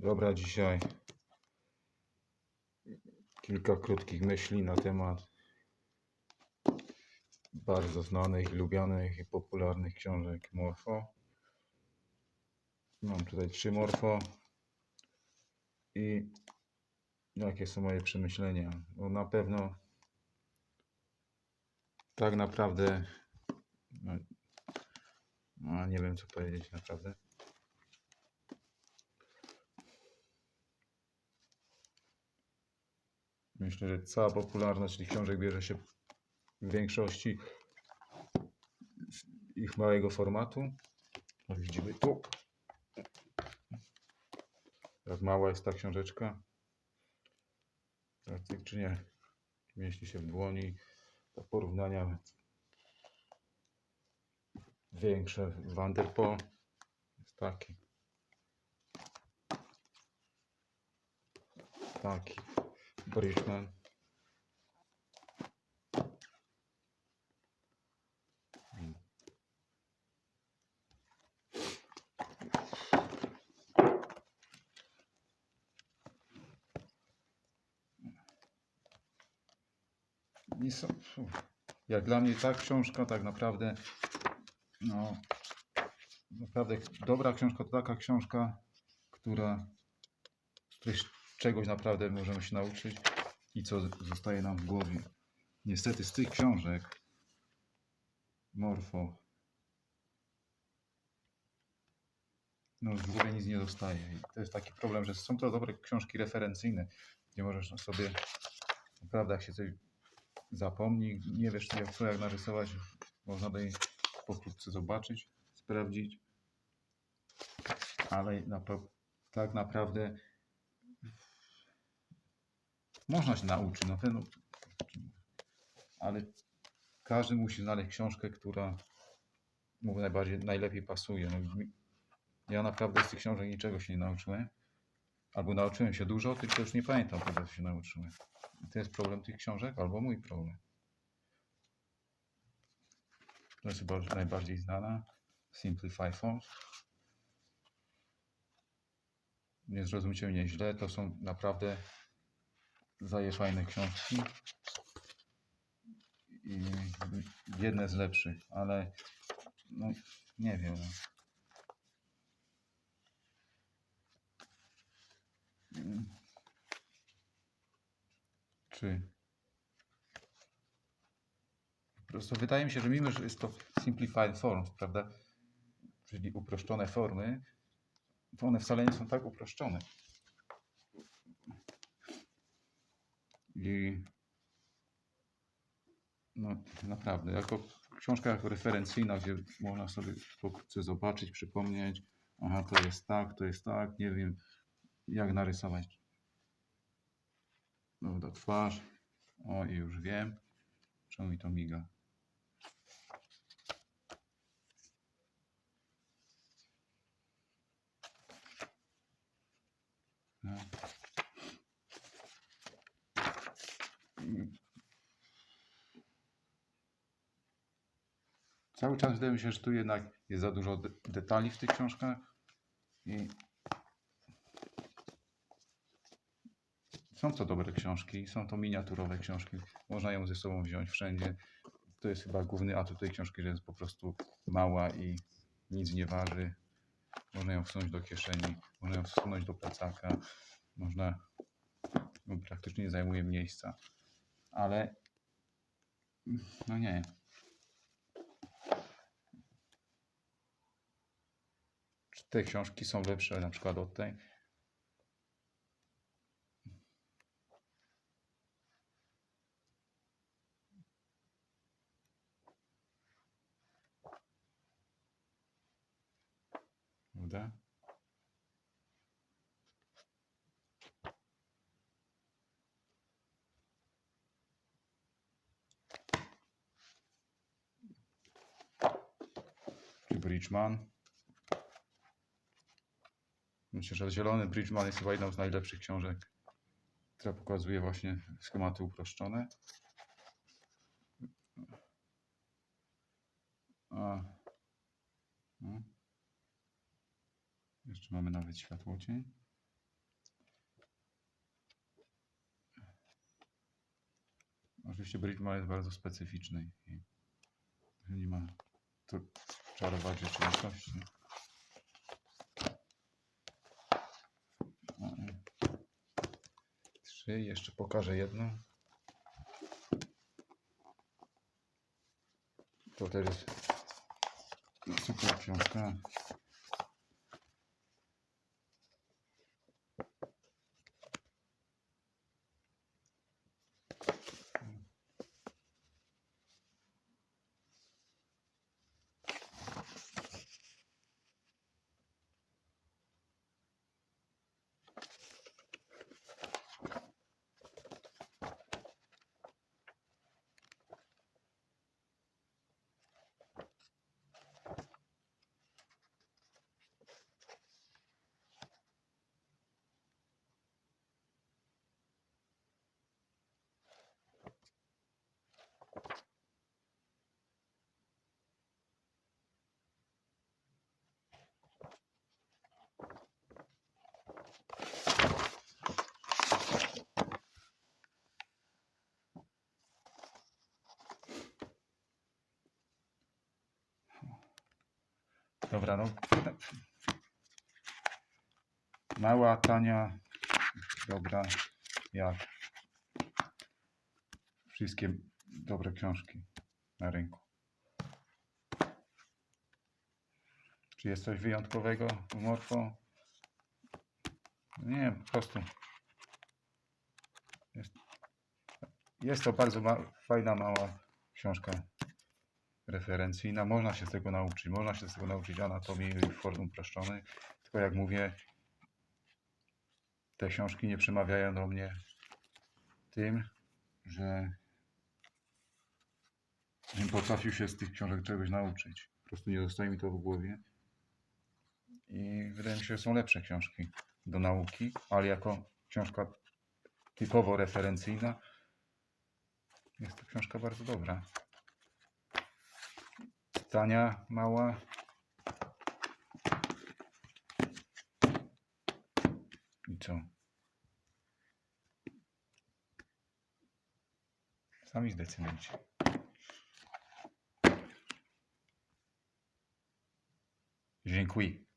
Dobra, dzisiaj kilka krótkich myśli na temat bardzo znanych, lubianych i popularnych książek Morfo. Mam tutaj trzy Morfo i jakie są moje przemyślenia. No na pewno tak naprawdę no, no, nie wiem co powiedzieć naprawdę. Myślę, że cała popularność tych książek bierze się w większości z ich małego formatu. Jak widzimy tu. Jak mała jest ta książeczka. Praktycznie mieści się w dłoni. Do porównania większe Wanderpo jest taki. Taki. Bridgman. Nie są, jak dla mnie ta książka tak naprawdę no naprawdę dobra książka to taka książka, która z czegoś naprawdę możemy się nauczyć i co zostaje nam w głowie. Niestety z tych książek Morfo no w głowie nic nie zostaje. I to jest taki problem, że są to dobre książki referencyjne, gdzie możesz sobie naprawdę jak się coś zapomni, nie wiesz jak co jak narysować, można by pokrótce zobaczyć, sprawdzić. Ale napra- tak naprawdę można się nauczyć, na pewno. Ale każdy musi znaleźć książkę, która mu najbardziej, najlepiej pasuje. No, ja naprawdę z tych książek niczego się nie nauczyłem. Albo nauczyłem się dużo, tylko już nie pamiętam czego się nauczyłem. I to jest problem tych książek, albo mój problem. To jest chyba najbardziej znana. Simplify Forms. Nie zrozumcie mnie źle, to są naprawdę zaje fajne książki. I jedne z lepszych, ale no, nie wiem. Czy po prostu wydaje mi się, że mimo, że jest to simplified forms, prawda, czyli uproszczone formy, to one wcale nie są tak uproszczone. I no naprawdę, jako książka jako referencyjna, gdzie można sobie pokrótce zobaczyć, przypomnieć, aha, to jest tak, to jest tak, nie wiem, jak narysować no, do twarz. O, i już wiem, czemu mi to miga. No. Cały czas wydaje mi się, że tu jednak jest za dużo de- detali w tych książkach i są to dobre książki, są to miniaturowe książki, można ją ze sobą wziąć wszędzie. To jest chyba główny atut tej książki, że jest po prostu mała i nic nie waży. Można ją wsunąć do kieszeni, można ją wsunąć do plecaka, można, no, praktycznie nie zajmuje miejsca, ale no nie. Te książki są lepsze na przykład od tej? Prawda? Bridgman? Myślę, że Zielony Bridgman jest chyba jedną z najlepszych książek, która pokazuje właśnie schematy uproszczone. A. No. Jeszcze mamy nawet światło cień. Oczywiście Bridgman jest bardzo specyficzny i nie ma tu czarować rzeczywistości. Trzy, jeszcze pokażę jedną. To też jest super książka. Dobra, no. Mała, tania, dobra, jak wszystkie dobre książki na rynku. Czy jest coś wyjątkowego w Morfo? Nie, po prostu. Jest, jest to bardzo ma, fajna, mała książka referencyjna. Można się z tego nauczyć. Można się z tego nauczyć anatomii w formie uproszczonej. Tylko jak mówię, te książki nie przemawiają do mnie tym, że żebym potrafił się z tych książek czegoś nauczyć. Po prostu nie zostaje mi to w głowie. I wydaje mi się, że są lepsze książki do nauki, ale jako książka typowo referencyjna jest to książka bardzo dobra. Tania, mała. I co? Sami zdecydujcie. Dziękuję.